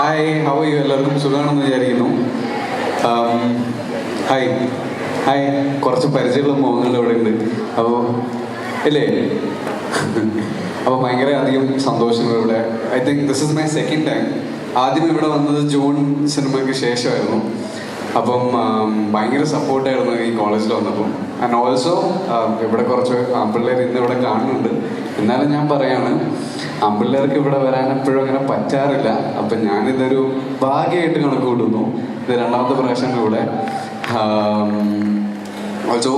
Hi how you എല്ലാവർക്കും സുഖമാണെന്ന് വിചാരിക്കുന്നു. ഹായ് ഹായ് കുറച്ച് പരിചയമുള്ള മുഖങ്ങൾ ഇവിടെ ഉണ്ട്. അപ്പോൾ ഇല്ലേ? അപ്പോൾ ഭയങ്കര അധികം സന്തോഷങ്ങൾ ഇവിടെ. I think this is my second time ആദ്യം ഇവിടെ വന്നത് ജൂൺ സിനിമയ്ക്ക് ശേഷമായിരുന്നു. അപ്പം ഭയങ്കര സപ്പോർട്ടായിരുന്നു ഈ കോളേജിൽ വന്നപ്പം. ആൻഡ് ഓൾസോ ഇവിടെ കുറച്ച് പിള്ളേർ ഇന്ന് ഇവിടെ കാണുന്നുണ്ട്. എന്നാലും ഞാൻ പറയാണ് ആമ്പിള്ളേർക്ക് ഇവിടെ വരാൻ എപ്പോഴും അങ്ങനെ പറ്റാറില്ല. അപ്പം ഞാനിതൊരു ഭാഗ്യമായിട്ട് കണക്ക് കൂട്ടുന്നു. ഇത് രണ്ടാമത്തെ പ്രാവശ്യം ഇവിടെ ഓൾസോ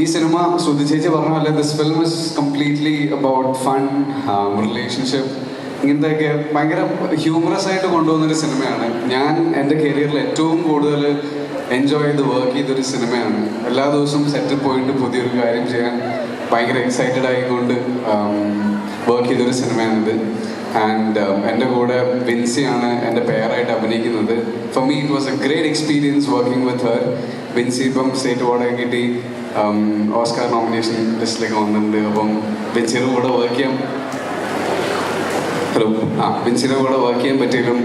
ഈ സിനിമ ശ്രുതി ചേച്ചി പറഞ്ഞ പോലെ this film is completely about fun relationship ഇങ്ങനത്തെയൊക്കെ ഭയങ്കര ഹ്യൂമറസ് ആയിട്ട് കൊണ്ടുപോകുന്നൊരു സിനിമയാണ്. ഞാൻ എന്റെ കരിയറിൽ ഏറ്റവും കൂടുതൽ എൻജോയ് ചെയ്ത് വർക്ക് ചെയ്തൊരു സിനിമയാണ്. എല്ലാ ദിവസവും സെറ്റിൽ പോയിട്ട് പുതിയൊരു കാര്യം ചെയ്യാൻ ഭയങ്കര എക്സൈറ്റഡ് ആയിക്കൊണ്ട് ചെയ്തൊരു സിനിമയാണിത്. ആൻഡ് എന്റെ കൂടെ വിൻസിയാണ് എന്റെ പേരായിട്ട് അഭിനയിക്കുന്നത്. For me it was a great experience working with her Vincy ഇപ്പം സ്റ്റേറ്റ് അവാർഡ് കിട്ടി. ഓസ്കാർ നോമിനേഷൻ ലിസ്റ്റിലേക്ക് വന്നിട്ടുണ്ട്. അപ്പം വിൻസിയുടെ കൂടെ വർക്ക് ചെയ്യാൻ ഹലോ ആ വിൻസിയുടെ കൂടെ വർക്ക് ചെയ്യാൻ പറ്റിയാലും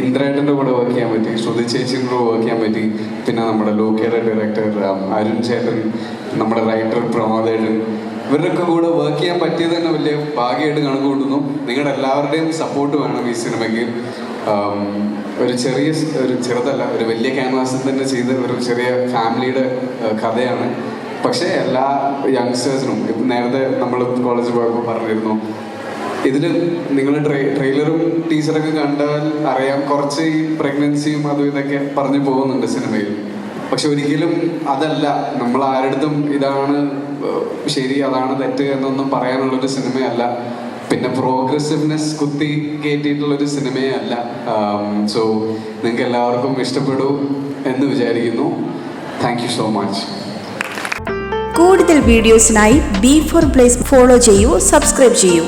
ഇന്ദ്രേട്ടന്റെ കൂടെ വർക്ക് ചെയ്യാൻ പറ്റി. ശ്രുതി ചേച്ചിയുടെ കൂടെ വർക്ക് ചെയ്യാൻ പറ്റി. പിന്നെ നമ്മുടെ ലോകയുടെ ഡയറക്ടർ അരുൺ ചേട്ടൻ നമ്മുടെ റൈറ്റർ പ്രമോദേട്ടൻ ഇവരുടെയൊക്കെ കൂടെ വർക്ക് ചെയ്യാൻ പറ്റിയത് തന്നെ വലിയ ഭാഗ്യമായിട്ട് കണക്ക് കൂട്ടുന്നു നിങ്ങളുടെ എല്ലാവരുടെയും സപ്പോർട്ട് വേണം ഈ സിനിമയ്ക്ക്. ഒരു ചെറിയ ഒരു ചെറുതല്ല ഒരു വലിയ ക്യാൻവാസിൽ തന്നെ ചെയ്ത ഒരു ചെറിയ ഫാമിലിയുടെ കഥയാണ്. പക്ഷേ എല്ലാ യങ്സ്റ്റേഴ്സിനും ഇപ്പം നേരത്തെ നമ്മൾ കോളേജ് പോയപ്പോൾ പറഞ്ഞിരുന്നു ഇതിൽ നിങ്ങൾ ട്രെയിലറും ടീച്ചറൊക്കെ കണ്ടാൽ അറിയാം കുറച്ച് ഈ പ്രഗ്നൻസിയും അതും ഇതൊക്കെ പറഞ്ഞു പോകുന്നുണ്ട് സിനിമയിൽ. പക്ഷെ ഒരിക്കലും അതല്ല. നമ്മൾ ആരുടെടുത്തും ഇതാണ് ശരി അതാണ് തെറ്റ് എന്നൊന്നും പറയാനുള്ളൊരു സിനിമയല്ല. പിന്നെ പ്രോഗ്രസീവ്നെസ് കുത്തി കയറ്റിയിട്ടുള്ളൊരു സിനിമയേ അല്ല സോ നിങ്ങൾക്ക് എല്ലാവർക്കും ഇഷ്ടപ്പെടൂ എന്ന് വിചാരിക്കുന്നു. താങ്ക് യു സോ മച്ച് കൂടുതൽ വീഡിയോസിനായി ബി ഫോർ പ്ലേസ് ഫോളോ ചെയ്യൂ സബ്സ്ക്രൈബ് ചെയ്യൂ.